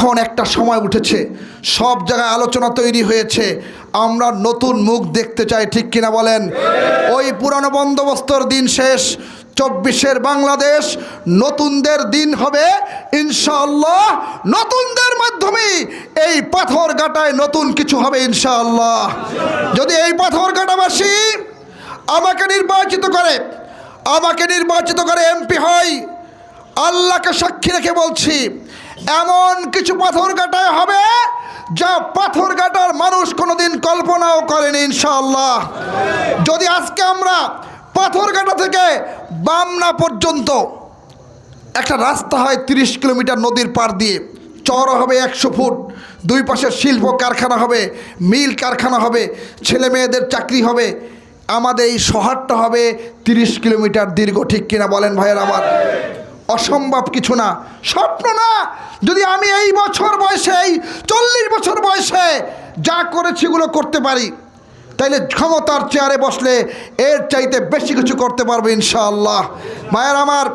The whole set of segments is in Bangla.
এখন একটা সময় উঠেছে, সব জায়গায় আলোচনা তৈরি হয়েছে, আমরা নতুন মুখ দেখতে চাই, ঠিক কিনা বলেন? ওই পুরানো বন্দোবস্তর দিন শেষ, চব্বিশের বাংলাদেশ, নতুনদের দিন হবে, ইনশাআল্লাহ, নতুনদের মাধ্যমে এই পাথর গাটায় নতুন কিছু হবে, ইনশাআল্লাহ। যদি এই পাথর গাটাবাসী আমাকে নির্বাচিত করে, আমাকে নির্বাচিত করে এমপি হয়, আল্লাহকে সাক্ষী রেখে বলছি এমন কিছু পাথর কাটায় হবে যা পাথর কাটার মানুষ কোনোদিন কল্পনাও করেনি, ইনশাআল্লাহ। যদি আজকে আমরা পাথর কাটা থেকে বামনা পর্যন্ত একটা রাস্তা হয় তিরিশ কিলোমিটার নদীর পার দিয়ে, চওড়া হবে একশো ফুট, দুই পাশে শিল্প কারখানা হবে, মিল কারখানা হবে, ছেলে মেয়েদের চাকরি হবে, আমাদের এই শহরটা হবে তিরিশ কিলোমিটার দীর্ঘ, ঠিক কিনা বলেন ভাইয়ের আমার? অসম্ভব কিছু না। স্বপ্ন না, যদি আমি এই বছর বয়সে, এই চল্লিশ বছর বয়সে যা করেছি এগুলো করতে পারি, তাইলে ক্ষমতার চেয়ারে বসলে এর চাইতে বেশি কিছু করতে পারবে ইনশাআল্লাহ। মায়ের আমার,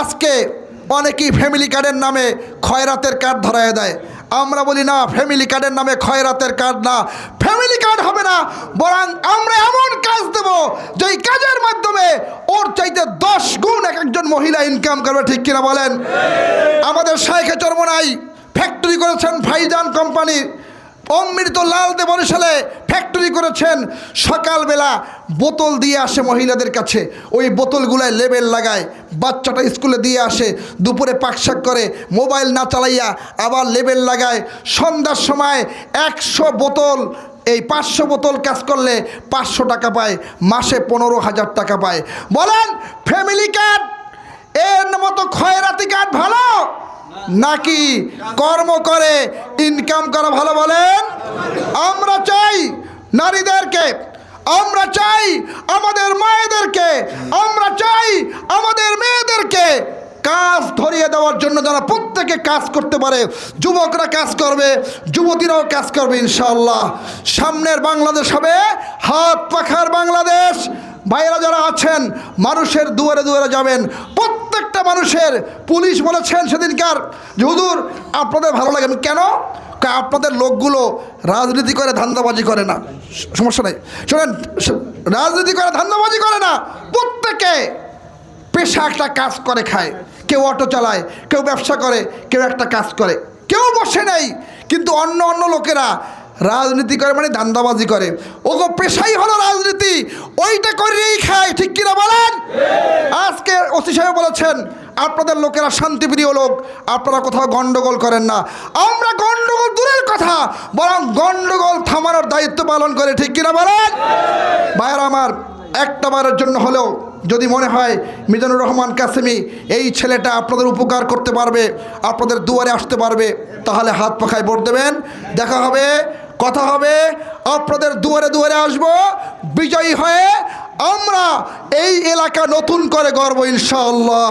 আজকে অনেকেই ফ্যামিলি কার্ডের নামে খয়রাতের কার্ড ধরায় দেয়। আমরা বলি, না ফ্যামিলি কার্ডের নামে খয়রাতের কার্ড না। ফ্যামিলি কার্ড হবে না, বরং আমরা এমন কাজ দেব, যেই কাজের মাধ্যমে ওর চাইতে মহিলা ইনকাম করবে ঠিক কিনা বলেন? আমাদের শাইখে চরমনাই ফ্যাক্টরি করেছেন ফাইজান কোম্পানির অমৃত লাল দে বরিশালে ফ্যাক্টরি করেছেন। সকালবেলা বোতল দিয়ে আসে মহিলাদের কাছে। ওই বোতলগুলায় লেবেল লাগায়। বাচ্চাটা স্কুলে দিয়ে আসে। দুপুরে পাকশাক করে, মোবাইল না চালাইয়া আবার লেবেল লাগায়। সন্ধ্যার সময় একশো বোতল, এই পাঁচশো বোতল কাজ করলে পাঁচশো টাকা পায়। মাসে পনেরো হাজার টাকা পায়। বলেন ফ্যামিলি কার্ড এর মতো খয়রাতি কার্ড ভালো? নাকি কর্ম করে ইনকাম করা ভালো বলেন? আমরা চাই নারীদেরকে, আমরা চাই আমাদের মায়েদেরকে, আমরা চাই আমাদের মেয়েদেরকে কাজ ধরিয়ে দেওয়ার জন্য যারা প্রত্যেকে কাজ করতে পারে, যুবকরা কাজ করবে, যুবতীরাও কাজ করবে ইনশাল্লাহ সামনের বাংলাদেশ হবে হাত পাখার বাংলাদেশ। ভাইয়েরা যারা আছেন, মানুষের দুয়ারে দুয়ারে যাবেন প্রত্যেকটা মানুষের পুলিশ বলেছেন সেদিনকার যে, হুজুর, আপনাদের ভালো লাগে আমি, কেন? আপনাদের লোকগুলো রাজনীতি করে, ধান্দাবাজি করে না। সমস্যা নেই। শোনেন রাজনীতি করে, ধান্দাবাজি করে না। প্রত্যেকে পেশা একটা কাজ করে খায়। কেউ অটো চালায়, কেউ ব্যবসা করে, কেউ একটা কাজ করে। কেউ বসে নেই, কিন্তু অন্য অন্য লোকেরা রাজনীতি করে মানে দান্দাবাজি করে। ওগো, পেশাই হলো রাজনীতি। ওইটা করেই খায়, ঠিক কিনা বলেন? আজকে ওসি সাহেব বলেছেন, আপনাদের লোকেরা শান্তিপ্রিয় লোক, আপনারা কোথাও গন্ডগোল করেন না। আমরা গন্ডগোল দূরের কথা, বরং গন্ডগোল থামানোর দায়িত্ব পালন করে, ঠিক কিনা বলেন? ভাইয়ার আমার, একটা বারের জন্য হলেও যদি মনে হয়, মিজানুর রহমান কাসেমি, এই ছেলেটা আপনাদের উপকার করতে পারবে, আপনাদের দুয়ারে আসতে পারবে, তাহলে হাত পাখায় ভোট দেবেন। দেখা হবে, কথা হবে, আপনাদের দুয়ারে দুয়ারে আসব, বিজয়ী হয়ে আমরা এই এলাকা নতুন করে গর্ব ইনশাআল্লাহ।